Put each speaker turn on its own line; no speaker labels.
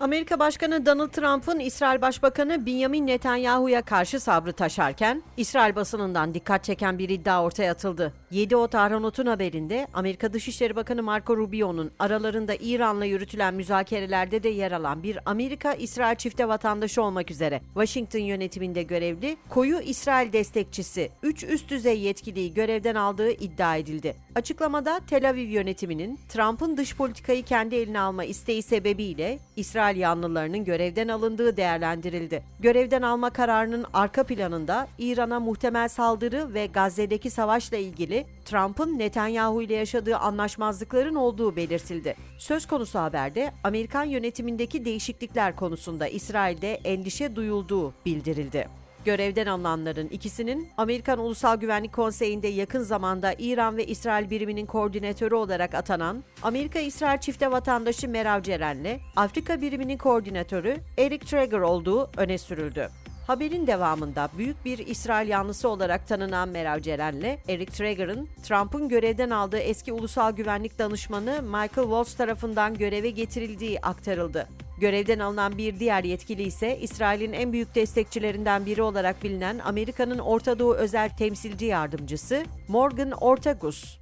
Amerika Başkanı Donald Trump'ın İsrail Başbakanı Benjamin Netanyahu'ya karşı sabrı taşarken, İsrail basınından dikkat çeken bir iddia ortaya atıldı. 7 O Tahranot'un haberinde Amerika Dışişleri Bakanı Marco Rubio'nun aralarında İran'la yürütülen müzakerelerde de yer alan bir Amerika-İsrail çifte vatandaşı olmak üzere Washington yönetiminde görevli koyu İsrail destekçisi 3 üst düzey yetkiliyi görevden aldığı iddia edildi. Açıklamada Tel Aviv yönetiminin Trump'ın dış politikayı kendi eline alma isteği sebebiyle İsrail yanlılarının görevden alındığı değerlendirildi. Görevden alma kararının arka planında İran'a muhtemel saldırı ve Gazze'deki savaşla ilgili Trump'ın Netanyahu ile yaşadığı anlaşmazlıkların olduğu belirtildi. Söz konusu haberde Amerikan yönetimindeki değişiklikler konusunda İsrail'de endişe duyulduğu bildirildi. Görevden alınanların ikisinin Amerikan Ulusal Güvenlik Konseyi'nde yakın zamanda İran ve İsrail biriminin koordinatörü olarak atanan Amerika-İsrail çifte vatandaşı Merav Ceren'le Afrika biriminin koordinatörü Eric Traeger olduğu öne sürüldü. Haberin devamında büyük bir İsrail yanlısı olarak tanınan Merav Ceren'le Eric Traeger'ın Trump'ın görevden aldığı eski ulusal güvenlik danışmanı Michael Waltz tarafından göreve getirildiği aktarıldı. Görevden alınan bir diğer yetkili ise İsrail'in en büyük destekçilerinden biri olarak bilinen Amerika'nın Orta Doğu özel temsilci yardımcısı Morgan Ortagus.